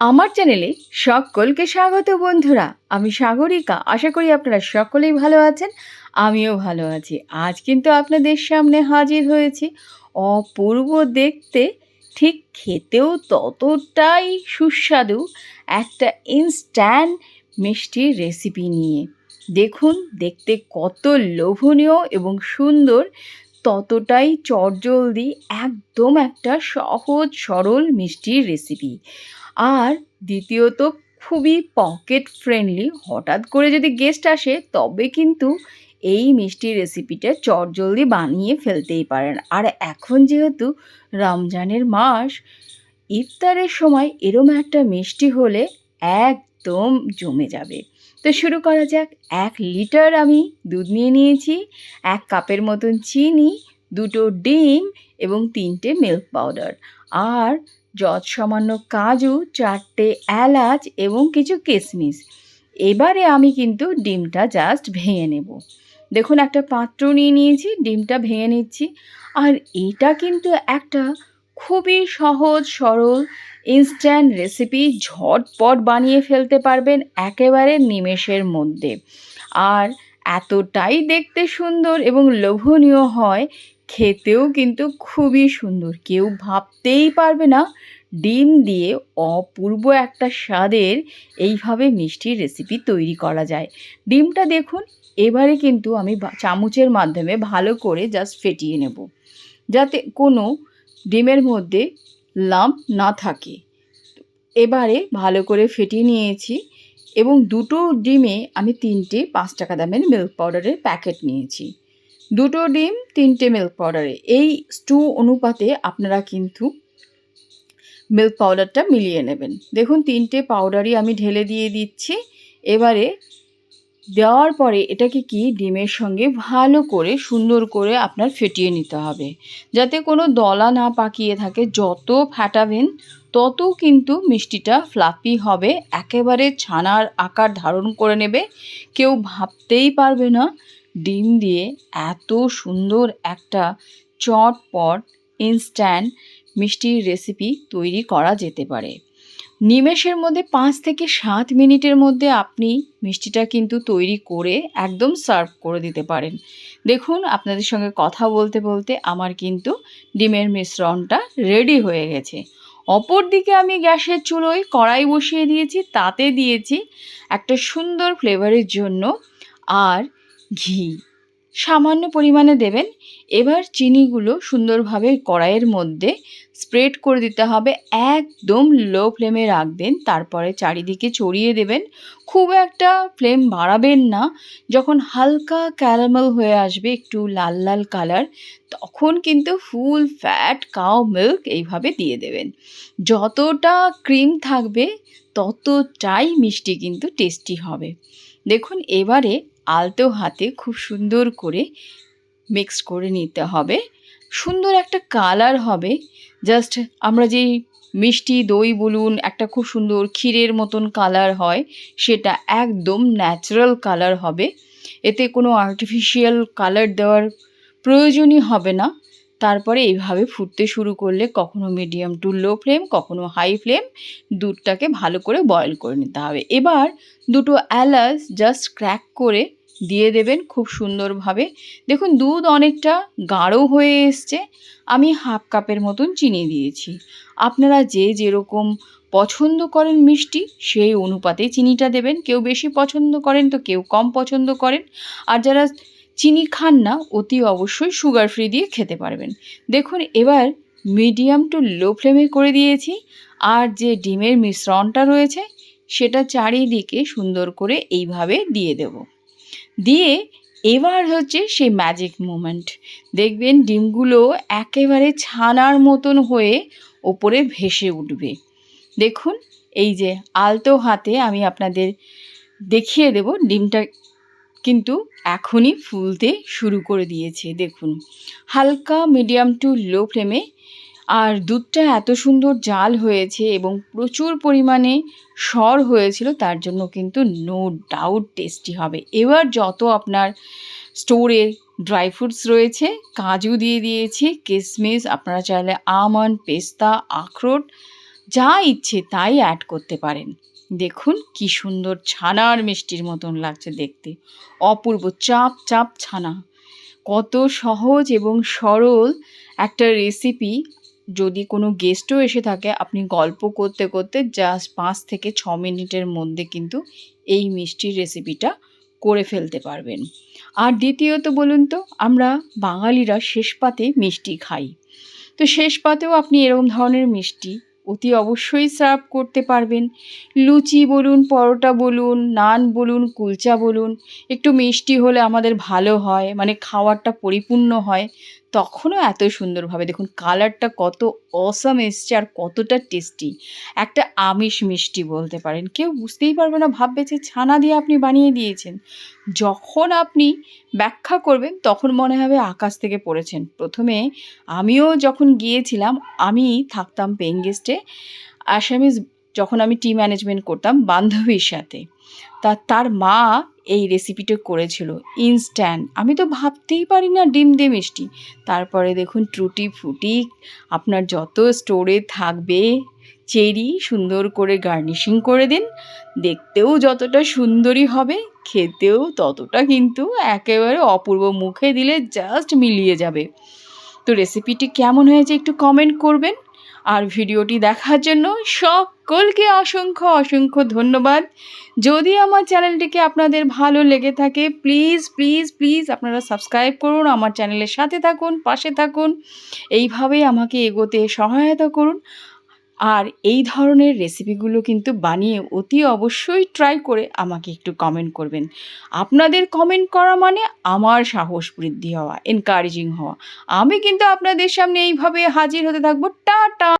আমার চ্যানেলে সকলকে স্বাগত বন্ধুরা। আমি সাগরিকা। আশা করি আপনারা সকলেই ভালো আছেন, আমিও ভালো আছি। আজ কিন্তু আপনাদের সামনে হাজির হয়েছি অপূর্ব দেখতে, ঠিক খেতেও ততটাই সুস্বাদু একটা ইনস্ট্যান্ট মিষ্টির রেসিপি নিয়ে। দেখুন, দেখতে কত লোভনীয় এবং সুন্দর, ততটাই চটজলদি একদম একটা সহজ সরল মিষ্টির রেসিপি আর দ্বিতীয়ত খুবই পকেট ফ্রেন্ডলি হঠাৎ করে যদি গেস্ট আসে, তবে কিন্তু এই মিষ্টি রেসিপিটা চটজলদি বানিয়ে ফেলতেই পারেন। আর এখন যেহেতু রমজানের মাস, ইফতারের সময় এরম একটা মিষ্টি হলে একদম জমে যাবে। তো শুরু করা যাক। এক লিটার আমি দুধ নিয়ে নিয়েছি, এক কাপের মতন চিনি, দুটো ডিম এবং তিনটে মিল্ক পাউডার আর যত সামান্য কাজু, চারটে এলাচ এবং কিছু কিশমিশ এবারে আমি কিন্তু ডিমটা জাস্ট ভেঙে নেব। দেখুন, একটা পাত্র নিয়ে নিয়েছি, ডিমটা ভেঙে নিচ্ছি। আর এটা কিন্তু একটা খুবই সহজ, সরল ইনস্ট্যান্ট রেসিপি ঝটপট বানিয়ে ফেলতে পারবেন একেবারে নিমেষের মধ্যে। আর এতটাই দেখতে সুন্দর এবং লোভনীয় হয় খেতেও কিন্তু খুবই সুন্দর। কেউ ভাবতেই পারবে না ডিম দিয়ে অপূর্ব একটা স্বাদের এইভাবে মিষ্টির রেসিপি তৈরি করা যায়। ডিমটা দেখুন, এবারে কিন্তু আমি চামচের মাধ্যমে ভালো করে জাস্ট ফেটিয়ে নেব। যাতে কোনো ডিমের মধ্যে লাম্প না থাকে। এবারে ভালো করে ফেটিয়ে নিয়েছি এবং দুটো ডিমে আমি তিনটে পাঁচ টাকা দামের মিল্ক পাউডারের প্যাকেট নিয়েছি। দুটো ডিম, তিনটে মিল্ক পাউডারে এই স্টু অনুপাতে আপনারা কিন্তু মিল্ক পাউডারটা মিলিয়ে নেবেন। দেখুন, তিনটে পাউডারই আমি ঢেলে দিয়ে দিচ্ছি। এবারে দেওয়ার পরে এটাকে কি? ডিমের সঙ্গে ভালো করে, সুন্দর করে আপনার ফেটিয়ে নিতে হবে। যাতে কোনো দলা না পাকিয়ে থাকে, যত ফাটাবেন, তত কিন্তু মিষ্টিটা ফ্লাপি হবে। একেবারে ছানার আকার ধারণ করে নেবে। কেউ ভাবতেই পারবে না ডিম দিয়ে এত সুন্দর একটা চটপট ইনস্ট্যান্ট মিষ্টির রেসিপি তৈরি করা যেতে পারে। নিমেষের মধ্যে পাঁচ থেকে সাত মিনিটের মধ্যে আপনি মিষ্টিটা কিন্তু তৈরি করে একদম সার্ভ করে দিতে পারেন। দেখুন, আপনাদের সঙ্গে কথা বলতে বলতে আমার কিন্তু ডিমের মিশ্রণটা রেডি হয়ে গেছে। অপর দিকে আমি গ্যাসের চুলোয় কড়াই বসিয়ে দিয়েছি, তাতে দিয়েছি একটা সুন্দর ফ্লেভারের জন্য আর ঘি। সামান্য পরিমাণে দেবেন। এবার চিনিগুলো সুন্দরভাবে কড়াইয়ের মধ্যে স্প্রেড করে দিতে হবে। একদম লো ফ্লেমে রাখবেন। তারপরে চারিদিকে ছড়িয়ে দেবেন। খুব একটা ফ্লেম বাড়াবেন না। যখন হালকা ক্যারামেল হয়ে আসবে, একটু লাল লাল কালার তখন কিন্তু ফুল ফ্যাট কাউ মিল্ক এইভাবে দিয়ে দেবেন। যতটা ক্রিম থাকবে, ততটাই মিষ্টি কিন্তু টেস্টি হবে। দেখুন, এবারে আলতো হাতে খুব সুন্দর করে মিক্স করে নিতে হবে। সুন্দর একটা কালার হবে। জাস্ট আমরা যেই মিষ্টি দই বলুন, একটা খুব সুন্দর ক্ষীরের মতন কালার হয়, সেটা একদম ন্যাচারাল কালার হবে। এতে কোনো আর্টিফিশিয়াল কালার দেওয়ার প্রয়োজনই হবে না। তারপরে এইভাবে ফুটতে শুরু করলে কখনো মিডিয়াম টু লো ফ্লেম কখনো হাই ফ্লেম দুধটাকে ভালো করে বয়েল করে নিতে হবে। এবার দুটো এলাচ জাস্ট ক্র্যাক করে দিয়ে দেবেন খুব সুন্দরভাবে। দেখুন, দুধ অনেকটা গাঢ় হয়ে এসছে। আমি হাফ কাপের মতন চিনি দিয়েছি। আপনারা যে যেরকম পছন্দ করেন মিষ্টি, সেই অনুপাতে চিনিটা দেবেন। কেউ বেশি পছন্দ করেন তো কেউ কম পছন্দ করেন। আর যারা চিনি খান না, অতি অবশ্যই সুগার ফ্রি দিয়ে খেতে পারবেন। দেখুন, এবার মিডিয়াম টু লো ফ্লেমে করে দিয়েছি। আর যে ডিমের মিশ্রণটা রয়েছে, সেটা চারিদিকে সুন্দর করে এইভাবে দিয়ে দেব। দিয়ে এবার হচ্ছে সেই ম্যাজিক মুমেন্ট দেখবেন, ডিমগুলো একেবারে ছানার মতন হয়ে ওপরে ভেসে উঠবে। দেখুন, এই যে আলতো হাতে আমি আপনাদের দেখিয়ে দেব ডিমটা কিন্তু এখনই ফুলতে শুরু করে দিয়েছে, দেখুন। হালকা মিডিয়াম টু লো ফ্লেমে আর দুধটা এত সুন্দর জাল হয়েছে এবং প্রচুর পরিমাণে সর হয়েছিল, তার জন্য কিন্তু নো ডাউট টেস্টি হবে। এবার যত আপনার স্টোরে ড্রাই ফ্রুটস রয়েছে, কাজু দিয়ে দিয়েছি কিশমিশ আপনারা চাইলে আমন্ড পেস্তা, আখরোট যা ইচ্ছে তাই অ্যাড করতে পারেন। দেখুন কি সুন্দর ছানার মিষ্টির মতন লাগছে দেখতে। অপূর্ব চাপ চাপ ছানা। কত সহজ এবং সরল একটা রেসিপি যদি কোনো গেস্টও এসে থাকে, আপনি গল্প করতে করতে জাস্ট পাঁচ থেকে ছ মিনিটের মধ্যে কিন্তু এই মিষ্টির রেসিপিটা করে ফেলতে পারবেন। আর দ্বিতীয়ত বলুন তো, আমরা বাঙালিরা শেষ পাতে মিষ্টি খাই। তো শেষ পাতেও আপনি এরকম ধরনের মিষ্টি অতি অবশ্যই সার্ভ করতে পারবেন। লুচি বলুন, পরোটা বলুন, নান বলুন, কুলচা বলুন, একটু মিষ্টি হলে আমাদের ভালো হয় মানে খাওয়ারটা পরিপূর্ণ হয়। তখনও এত সুন্দরভাবে, দেখুন কালারটা কত অসাম এসছে আর কতটা টেস্টি একটা আমিষ মিষ্টি বলতে পারেন, কেউ বুঝতেই পারবে না, ভাববে যে ছানা দিয়ে আপনি বানিয়ে দিয়েছেন। যখন আপনি ব্যাখ্যা করবেন, তখন মনে হবে আকাশ থেকে পড়েছেন। প্রথমে আমিও যখন গিয়েছিলাম, আমি থাকতাম পেইং গেস্টে আসামিজ যখন আমি টি ম্যানেজমেন্ট করতাম বান্ধবীর সাথে। তা তার মা এই রেসিপিটা করেছিল ইনস্ট্যান্ট আমি তো ভাবতেই পারি না ডিম দিয়ে মিষ্টি। তারপরে দেখুন ট্রুটি ফ্রুটি আপনার যত স্টোরে থাকবে, চেরি সুন্দর করে গার্নিশিং করে দিন। দেখতেও যতটা সুন্দরী হবে, খেতেও ততটা কিন্তু একেবারে অপূর্ব মুখে দিলে জাস্ট মিলিয়ে যাবে। তো রেসিপিটি কেমন হয়েছে একটু কমেন্ট করবেন। আর ভিডিওটি দেখার জন্য সকলকে অসংখ্য অসংখ্য ধন্যবাদ। যদি আমার চ্যানেলটিকে আপনাদের ভালো লেগে থাকে প্লিজ প্লিজ প্লিজ আপনারা সাবস্ক্রাইব করুন, আমার চ্যানেলের সাথে থাকুন, পাশে থাকুন। এইভাবেই আমাকে এগোতে সহায়তা করুন। আর এই ধরনের রেসিপিগুলো কিন্তু বানিয়ে অতি অবশ্যই ট্রাই করে আমাকে একটু কমেন্ট করবেন। আপনাদের কমেন্ট করা মানে আমার সাহস বৃদ্ধি হওয়া এনকারেজিং হওয়া। আমি কিন্তু আপনাদের সামনে এইভাবে হাজির হতে থাকব। টাটা!